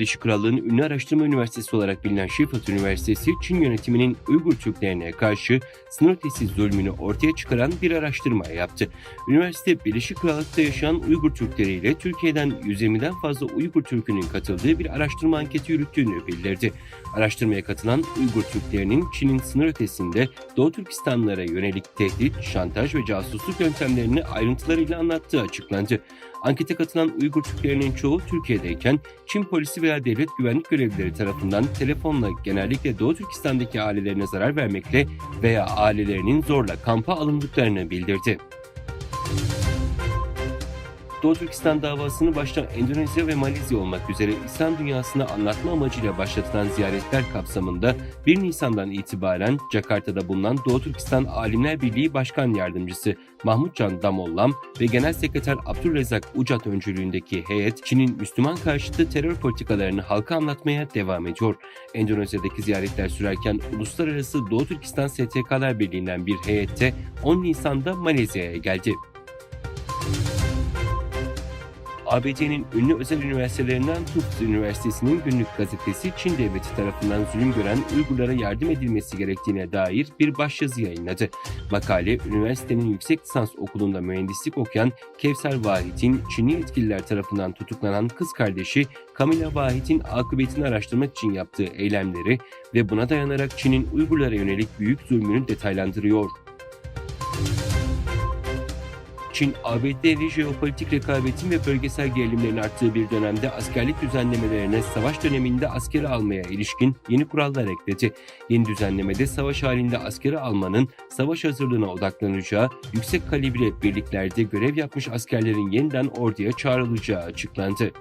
Birleşik Krallığın ünlü araştırma üniversitesi olarak bilinen Sheffield Üniversitesi, Çin yönetiminin Uygur Türklerine karşı sınır ötesi zulmünü ortaya çıkaran bir araştırma yaptı. Üniversite, Birleşik Krallık'ta yaşayan Uygur Türkleri ile Türkiye'den 120'den fazla Uygur Türk'ünün katıldığı bir araştırma anketi yürüttüğünü bildirdi. Araştırmaya katılan Uygur Türklerinin Çin'in sınır ötesinde Doğu Türkistanlara yönelik tehdit, şantaj ve casusluk yöntemlerini ayrıntılarıyla anlattığı açıklandı. Ankete katılan Uygur Türklerinin çoğu Türkiye'deyken Çin polisi veya devlet güvenlik görevlileri tarafından telefonla genellikle Doğu Türkistan'daki ailelerine zarar vermekle veya ailelerinin zorla kampa alındıklarını bildirdi. Doğu Türkistan davasını başta Endonezya ve Malezya olmak üzere İslam dünyasına anlatma amacıyla başlatılan ziyaretler kapsamında 1 Nisan'dan itibaren Jakarta'da bulunan Doğu Türkistan Alimler Birliği Başkan Yardımcısı Mahmut Can Damollam ve Genel Sekreter Abdülrezzak Ucat öncülüğündeki heyet Çin'in Müslüman karşıtı terör politikalarını halka anlatmaya devam ediyor. Endonezya'daki ziyaretler sürerken Uluslararası Doğu Türkistan STK'lar Birliği'nden bir heyette 10 Nisan'da Malezya'ya geldi. ABC'nin ünlü özel üniversitelerinden Tufts Üniversitesi'nin günlük gazetesi Çin devleti tarafından zulüm gören Uygurlara yardım edilmesi gerektiğine dair bir başyazı yayınladı. Makale, üniversitenin yüksek lisans okulunda mühendislik okuyan Kevser Vahit'in Çinli yetkililer tarafından tutuklanan kız kardeşi Camilla Vahit'in akıbetini araştırmak için yaptığı eylemleri ve buna dayanarak Çin'in Uygurlara yönelik büyük zulmünü detaylandırıyor. Çin, ABD'li jeopolitik rekabetin ve bölgesel gerilimlerin arttığı bir dönemde askerlik düzenlemelerine savaş döneminde askeri almaya ilişkin yeni kurallar ekledi. Yeni düzenlemede savaş halinde askeri almanın savaş hazırlığına odaklanacağı, yüksek kalibre birliklerde görev yapmış askerlerin yeniden orduya çağrılacağı açıklandı.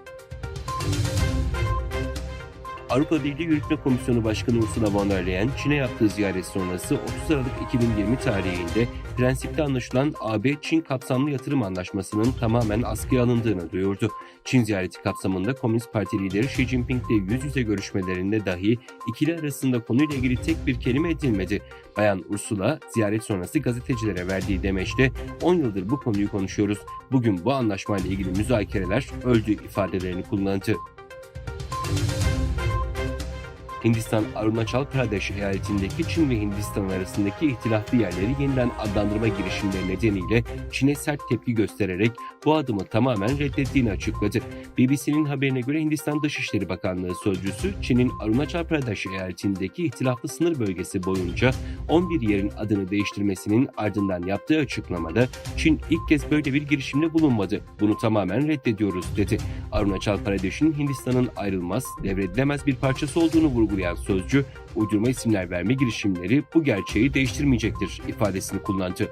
Avrupa Birliği Yürütme Komisyonu Başkanı Ursula von der Leyen, Çin'e yaptığı ziyaret sonrası 30 Aralık 2020 tarihinde prensipte anlaşılan AB-Çin kapsamlı yatırım anlaşmasının tamamen askıya alındığını duyurdu. Çin ziyareti kapsamında Komünist Parti lideri Xi Jinping'le yüz yüze görüşmelerinde dahi ikili arasında konuyla ilgili tek bir kelime edilmedi. Bayan Ursula ziyaret sonrası gazetecilere verdiği demeçte 10 yıldır bu konuyu konuşuyoruz. Bugün bu anlaşmayla ilgili müzakereler öldü ifadelerini kullandı. Hindistan Arunachal Pradesh eyaletindeki Çin ve Hindistan arasındaki ihtilaflı yerleri yeniden adlandırma girişimleri nedeniyle Çin'e sert tepki göstererek bu adımı tamamen reddettiğini açıkladı. BBC'nin haberine göre Hindistan Dışişleri Bakanlığı sözcüsü Çin'in Arunachal Pradesh eyaletindeki ihtilaflı sınır bölgesi boyunca 11 yerin adını değiştirmesinin ardından yaptığı açıklamada Çin ilk kez böyle bir girişimde bulunmadı. Bunu tamamen reddediyoruz dedi. Arunachal Pradesh'in Hindistan'ın ayrılmaz, devredilemez bir parçası olduğunu vurgulayan sözcü, uydurma isimler verme girişimleri bu gerçeği değiştirmeyecektir ifadesini kullandı.